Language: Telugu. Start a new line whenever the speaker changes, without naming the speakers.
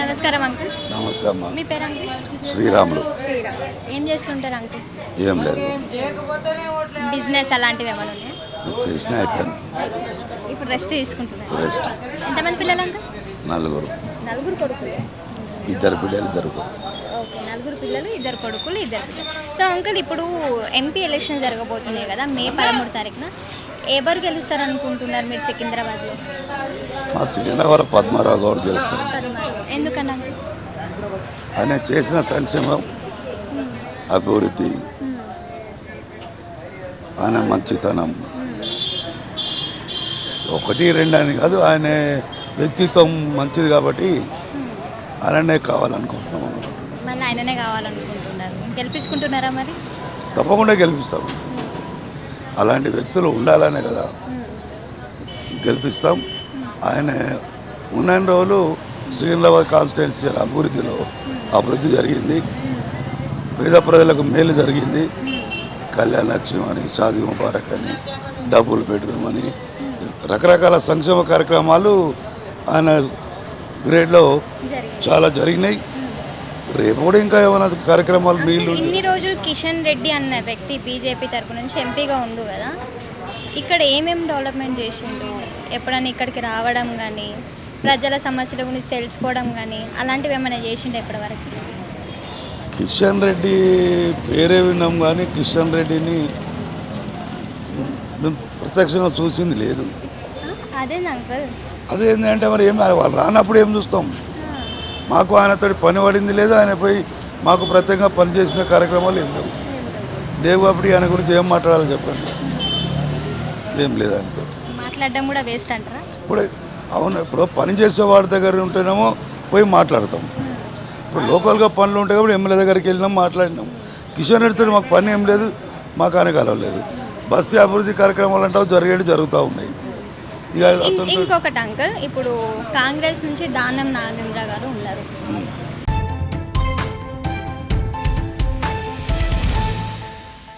నమస్కారం అంకుల్.
నమస్తే అమ్మ.
మీ పేరు అంకుల్?
శ్రీరాములు.
శ్రీరామ్ ఏం చేస్తుంటారు అంకుల్?
ఏం లేదు.
బిజినెస్ అలాంటివి ఏమైనా ఉన్నాయా?
చేసిన అయిపోయింది.
ఇప్పుడు రెస్ట్ తీసుకుంటున్నారు?
రెస్ట్.
ఎంతమంది పిల్లలు అంకుల్?
నలుగురు.
నలుగురు కొడుకులు.
ఇద్దరు బిడ్డలు ఇద్దరు
ఓకే నలుగురు పిల్లలు ఇద్దరు కొడుకులు ఇద్దరు పిల్లలు. సో అంకుల్ ఇప్పుడు ఎంపీ ఎలక్షన్ జరగబోతున్నాయి కదా మే పదమూడు తారీఖున. ఎవరు గెలుస్తారు అనుకుంటున్నారు మీరు సికింద్రాబాద్లో?
మా సికింద్రాబాద్ పద్మారావు గౌడ్ గెలుస్తారు.
ఎందుకన్నా?
ఆయన చేసిన సంక్షేమం అభివృద్ధి ఆయన మంచితనం. ఒకటి రెండు అని కాదు ఆయన వ్యక్తిత్వం మంచిది కాబట్టి ఆయననే కావాలనుకుంటున్నాం.
మళ్ళీ ఆయననే కావాలనుకుంటున్నారు. గెలిపించుకుంటున్నారా మరి?
తప్పకుండా గెలిపిస్తాం. అలాంటి వ్యక్తులు ఉండాలనే కదా. గెలిపిస్తాం. ఆయన ఉన్న రోజులు సికింద్రాబాద్ కాన్స్టిట్యున్సీ అభివృద్ధిలో అభివృద్ధి జరిగింది. పేద ప్రజలకు మేలు జరిగింది. కళ్యాణ లక్ష్యం అని షాదీ ముబారక్ అని డబుల్ బెడ్రూమ్ అని రకరకాల సంక్షేమ కార్యక్రమాలు ఆయన గ్రేడ్లో చాలా జరిగినాయి. రేపు కూడా ఇంకా ఏమైనా కార్యక్రమాలు నీళ్ళు
ఇన్ని రోజులు కిషన్ రెడ్డి అన్న వ్యక్తి బీజేపీ తరపు నుంచి ఎంపీగా ఉండు కదా. ఇక్కడ ఏమేం డెవలప్మెంట్ చేసిండు? ఎప్పుడైనా ఇక్కడికి రావడం కానీ ప్రజల సమస్యల గురించి తెలుసుకోవడం కానీ అలాంటివి ఏమైనా చేసిండు ఇప్పటివరకు?
కిషన్ రెడ్డి పేరే విన్నాం కానీ కిషన్ రెడ్డిని మేము ప్రత్యక్షంగా చూసింది లేదు.
అదే అంకుల్?
అదేంటంటే మరి ఏం వాళ్ళు రానప్పుడు ఏం చూస్తాం? మాకు ఆయనతో పని పడింది లేదు ఆయన పోయి మాకు ప్రత్యేకంగా పని చేసిన కార్యక్రమాలు ఏం లేవు. లేవు అప్పుడు ఆయన గురించి ఏం మాట్లాడాలో చెప్పండి. ఏం లేదు ఆయనతో.
మాట్లాడడం కూడా వేస్ట్ అంటారా?
ఇప్పుడు అవును ఇప్పుడు పని చేసే వాడి దగ్గర ఉంటేనేమో పోయి మాట్లాడతాం. ఇప్పుడు లోకల్గా పనులు ఉంటాయి కాబట్టి ఎమ్మెల్యే దగ్గరికి వెళ్ళినాం మాట్లాడినాం. కిషన్ రెడ్డితో మాకు పని ఏం లేదు మాకు ఆయన కలవలేదు బస్సు అభివృద్ధి కార్యక్రమాలు అంటావు జరిగేవి జరుగుతూ ఉన్నాయి.
ఇంకొకటి అంకుల్ ఇప్పుడు కాంగ్రెస్ నుంచి దానం నాగేంద్ర గారు ఉన్నారు.